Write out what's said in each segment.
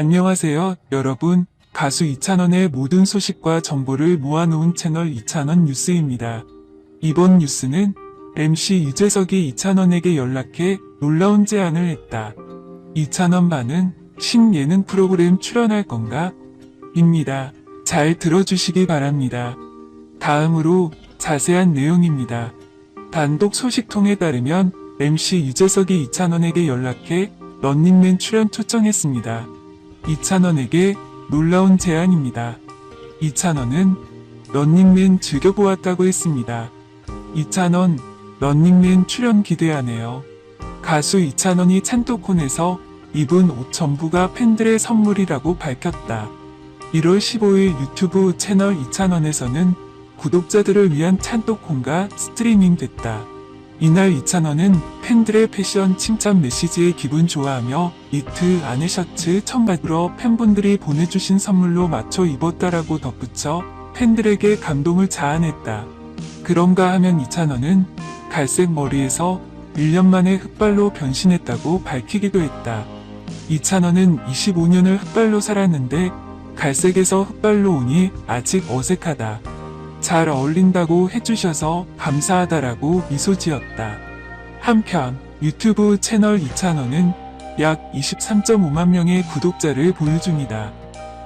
안녕하세요, 여러분. 가수 이찬원의 모든 소식과 정보를 모아놓은 채널 이찬원 뉴스입니다. 이번 뉴스는 MC 유재석이 이찬원에게 연락해 놀라운 제안을 했다. 이찬원 반은 신예능 프로그램 출연할 건가? 입니다. 잘 들어주시기 바랍니다. 다음으로 자세한 내용입니다. 단독 소식통에 따르면 MC 유재석이 이찬원에게 연락해 런닝맨 출연 초청했습니다. 이찬원에게 놀라운 제안입니다. 이찬원은 런닝맨 즐겨보았다고 했습니다. 이찬원 런닝맨 출연 기대하네요. 가수 이찬원이 찬토콘에서 입은 옷 전부가 팬들의 선물이라고 밝혔다. 1월 15일 유튜브 채널 이찬원에서는 구독자들을 위한 찬토콘가 스트리밍 됐다. 이날 이찬원은 팬들의 패션 칭찬 메시지에 기분 좋아하며 니트 안에 셔츠 청바지로 팬분들이 보내주신 선물로 맞춰 입었다라고 덧붙여 팬들에게 감동을 자아냈다. 그런가 하면 이찬원은 갈색 머리에서 1년 만에 흑발로 변신했다고 밝히기도 했다. 이찬원은 25년을 흑발로 살았는데 갈색에서 흑발로 오니 아직 어색하다. 잘 어울린다고 해주셔서 감사하다라고 미소 지었다. 한편 유튜브 채널 이찬원은 약 23.5만 명의 구독자를 보유 중이다.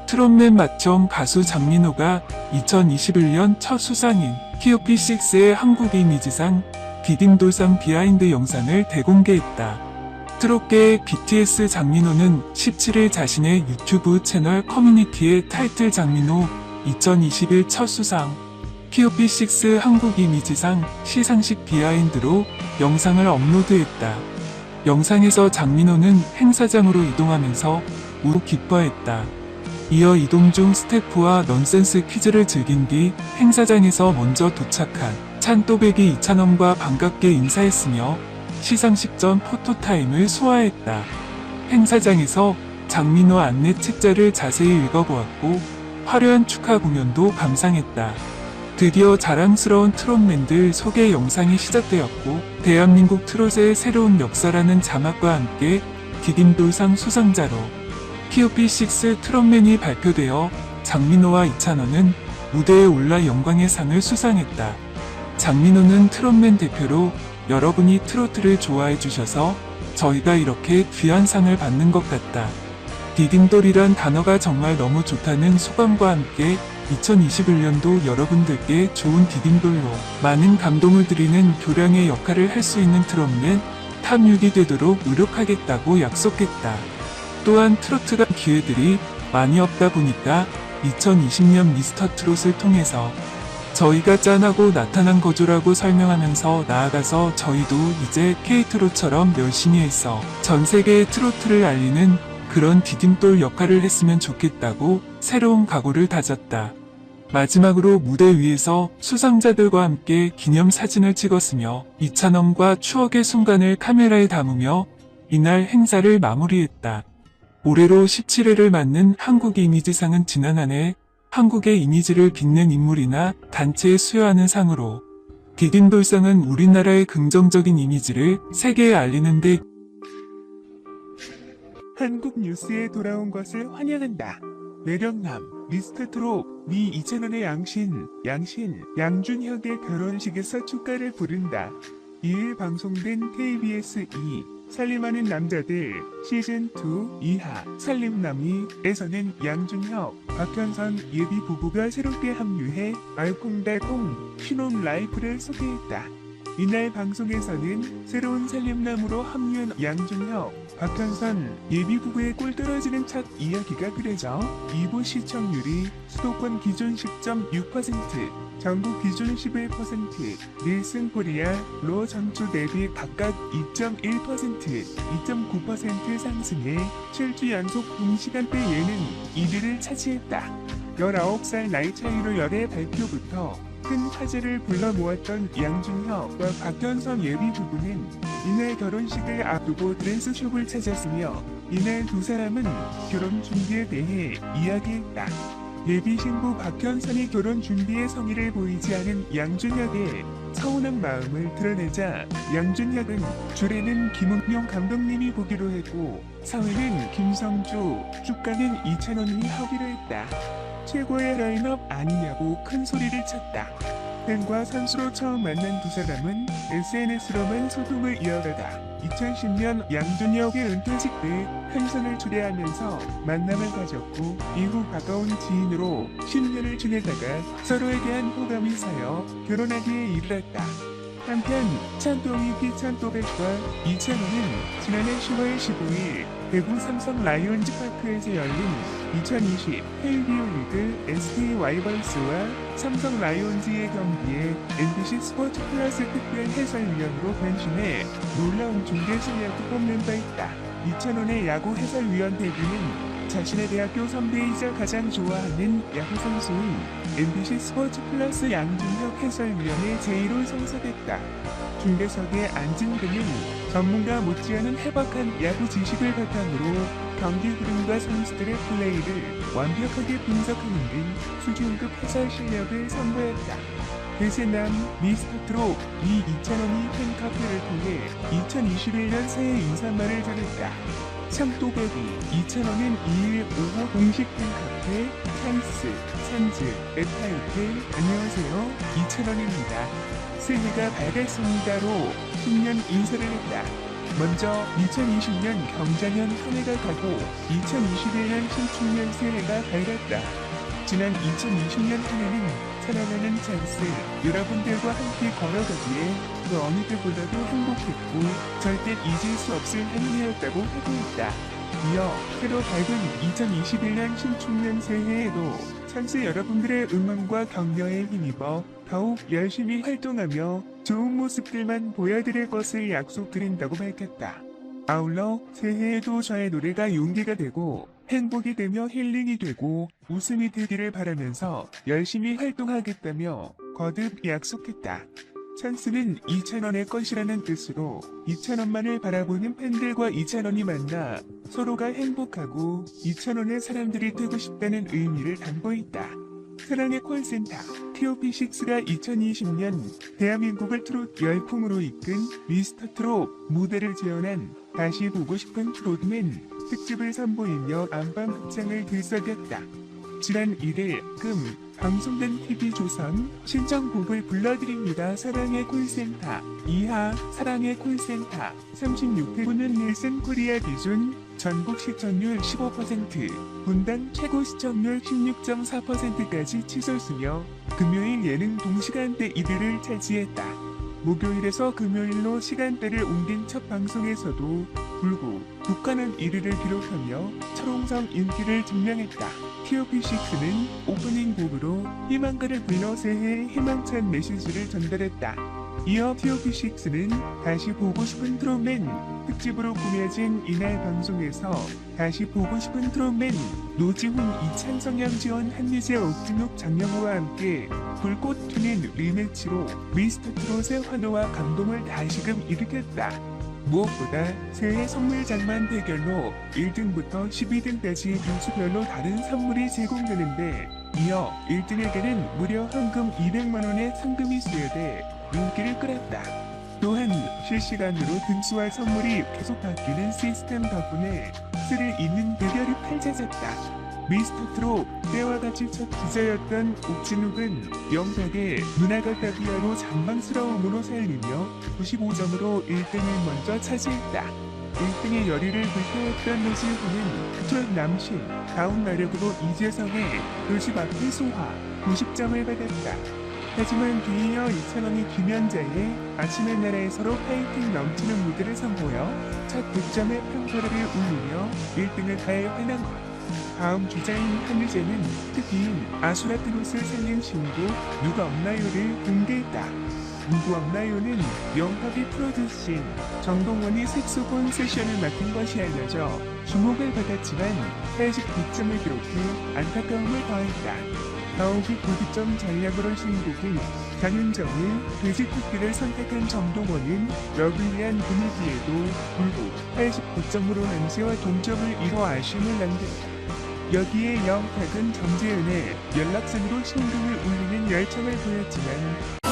트롯맨 맞점 가수 장민호가 2021년 첫 수상인 키오피6의 한국 이미지상 비딩돌상 비하인드 영상을 대공개했다. 트롯계의 BTS 장민호는 17일 자신의 유튜브 채널 커뮤니티에 타이틀 장민호 2021 첫 수상 키 오피6 한국 이미지상 시상식 비하인드로 영상을 업로드했다. 영상에서 장민호는 행사장으로 이동하면서 우로 기뻐했다. 이어 이동 중 스태프와 넌센스 퀴즈를 즐긴 뒤 행사장에서 먼저 도착한 찬또배기 이찬원과 반갑게 인사했으며 시상식 전 포토타임을 소화했다. 행사장에서 장민호 안내 책자를 자세히 읽어보았고 화려한 축하 공연도 감상했다. 드디어 자랑스러운 트롯맨들 소개 영상이 시작되었고 대한민국 트롯의 새로운 역사라는 자막과 함께 디딤돌상 수상자로 키오피6 트롯맨이 발표되어 장민호와 이찬원은 무대에 올라 영광의 상을 수상했다. 장민호는 트롯맨 대표로 여러분이 트로트를 좋아해 주셔서 저희가 이렇게 귀한 상을 받는 것 같다. 디딤돌이란 단어가 정말 너무 좋다는 소감과 함께 2021년도 여러분들께 좋은 디딤돌로 많은 감동을 드리는 교량의 역할을 할 수 있는 트롯맨 탑6이 되도록 노력하겠다고 약속했다. 또한 트로트가 기회들이 많이 없다 보니까 2020년 미스터 트롯을 통해서 저희가 짠하고 나타난 거조라고 설명하면서 나아가서 저희도 이제 K트롯처럼 열심히 해서 전 세계의 트로트를 알리는 그런 디딤돌 역할을 했으면 좋겠다고 새로운 각오를 다졌다. 마지막으로 무대 위에서 수상자들과 함께 기념 사진을 찍었으며 이찬원과 추억의 순간을 카메라에 담으며 이날 행사를 마무리했다. 올해로 17회를 맞는 한국 이미지상은 지난 한 해 한국의 이미지를 빛낸 인물이나 단체에 수여하는 상으로 디딤돌상은 우리나라의 긍정적인 이미지를 세계에 알리는 데 한국 뉴스에 돌아온 것을 환영한다. 매력남, 미스터트롯, 미 이찬원의 양신, 양신, 양준혁의 결혼식에서 축가를 부른다. 2일 방송된 KBS 2 살림하는 남자들 시즌2 2화 살림남이에서는 양준혁, 박현선 예비 부부가 새롭게 합류해 알콩달콩 신혼 라이프를 소개했다. 이날 방송에서는 새로운 살림남으로 합류한 양준혁, 박현선 예비 부부의 꿀 떨어지는 첫 이야기가 그려져 2부 시청률이 수도권 기준 10.6%, 전국 기준 11%, 닐슨 코리아 로 전주 대비 각각 2.1%, 2.9% 상승해 7주 연속 동시간대 예능 1위를 차지했다. 19살 나이 차이로 열애 발표부터 큰 화제를 불러 모았던 양준혁과 박현선 예비 부부는 이날 결혼식을 앞두고 드레스숍을 찾았으며 이날 두 사람은 결혼 준비에 대해 이야기했다. 예비 신부 박현선이 결혼 준비에 성의를 보이지 않은 양준혁의 서운한 마음을 드러내자 양준혁은 주례는 김은명 감독님이 보기로 했고 사회는 김성주, 주가는 이찬원이 하기로 했다. 최고의 라인업 아니냐고 큰 소리를 쳤다. 팬과 선수로 처음 만난 두 사람은 SNS로만 소통을 이어가다 2010년 양준혁의 은퇴식 때 현선을 초대하면서 만남을 가졌고 이후 가까운 지인으로 10년을 지내다가 서로에 대한 호감이 쌓여 결혼하기에 이르렀다. 한편 찬동이 피찬또백과 이찬호는 지난해 10월 15일 대구 삼성 라이온즈 파크에서 열린 2020 KBO 리그 SK 와이번스와 삼성 라이온즈의 경기에 MBC 스포츠 플러스 특별 해설위원으로 변신해 놀라운 중계 실력을 뽐낸 바 있다. 이찬원의 야구 해설위원 데뷔는 자신의 대학교 선배이자 가장 좋아하는 야구 선수인 MBC 스포츠 플러스 양준혁 해설위원의 제의로 성사됐다. 중계석에 앉은 그는 전문가 못지않은 해박한 야구 지식을 바탕으로 경기 흐름과 선수들의 플레이를 완벽하게 분석하는 등 수준급 해설 실력을 선보였다. 대세남 미스터트로 이 이찬원이 팬카페를 통해 2021년 새해 인사말을 전했다. 참또배기 이찬원은 2일 오후 공식 팬카페 찬스, 산즈, 에타이틀 안녕하세요 이찬원입니다. 새해가 밝았습니다로 신년 인사를 했다. 먼저 2020년 경자년 한 해가 가고 2021년 신축년 새해가 밝았다. 지난 2020년 한 해는 살아나는 찬스 여러분들과 함께 걸어가기에 그 어느 때보다도 행복했고 절대 잊을 수 없을 한 해였다고 하고 있다. 이어 새로 밝은 2021년 신축년 새해에도 찬스 여러분들의 응원과 격려에 힘입어 더욱 열심히 활동하며 좋은 모습들만 보여드릴 것을 약속드린다고 밝혔다. 아울러 새해에도 저의 노래가 용기가 되고 행복이 되며 힐링이 되고 웃음이 되기를 바라면서 열심히 활동하겠다며 거듭 약속했다. 찬스는 2,000원의 것이라는 뜻으로 2,000원만을 바라보는 팬들과 2,000원이 만나 서로가 행복하고 2,000원의 사람들이 되고 싶다는 의미를 담고 있다. 사랑의 콜센터 TOP6가 2020년 대한민국을 트롯 열풍으로 이끈 미스터 트롯 무대를 재현한 다시 보고 싶은 트롯맨 특집을 선보이며 안방 극장을 들썩였다. 지난 1일 금 방송된 TV조선 신청곡을 불러드립니다. 사랑의 콜센터 이하 사랑의 콜센터 36회분은 닐슨 코리아 기준 전국 시청률 15% 분당 최고 시청률 16.4%까지 치솟으며 금요일 예능 동시간대 1위를 차지했다. 목요일에서 금요일로 시간대를 옮긴 첫 방송에서도 불구 북한은 1위를 기록하며 철옹성 인기를 증명했다. TOP6는 오프닝 곡으로 희망가를 불러 새해의 희망찬 메시지를 전달했다. 이어 TOP6는 다시 보고 싶은 트롯맨 특집으로 꾸며진 이날 방송에서 다시 보고 싶은 트롯맨 노지훈 이찬성양 지원 한유재 옥진욱 장영호와 함께 불꽃 튀는 리매치로 미스터 트롯의 환호와 감동을 다시금 일으켰다. 무엇보다 새해 선물 장만 대결로 1등부터 12등까지 등수별로 다른 선물이 제공되는데 이어 1등에게는 무려 현금 200만원의 상금이 수여돼 인기를 끌었다. 또한 실시간으로 등수와 선물이 계속 바뀌는 시스템 덕분에 스릴 있는 대결이 펼쳐졌다. 미스터 트롯 때와 같이 첫 기자였던 옥진욱은 영탁의 누나가 따비아로 장망스러움으로 살리며 95점으로 1등을 먼저 차지했다. 1등의 열의를 불태웠던 노지훈은 트롯 남신 다운 마력으로 이재성의 도시 앞의 소화 90점을 받았다. 하지만 뒤이어 이찬원이 김연자의 아침의 나라에 서로 파이팅 넘치는 무대를 선보여 첫 득점의 평가를 울리며 1등을 가해 환한 것. 다음 주자인 한유재는 특기인 아수라트롯을 살린 신곡 누가 없나요를 공개했다. 누구 없나요는 영화비 프로듀싱 정동원이 색소폰 세션을 맡은 것이 알려져 주목을 받았지만 89점을 기록해 안타까움을 더했다. 더욱이 고득점 전략으로 신곡인 장윤정의 돼지토끼를 선택한 정동원은 러블리한 분위기에도 불구 89점으로 남세와 동점을 이뤄 아쉬움을 남겼다. 여기에 영탁은 정재은의 연락선으로 신금을 울리는 열정을 보였지만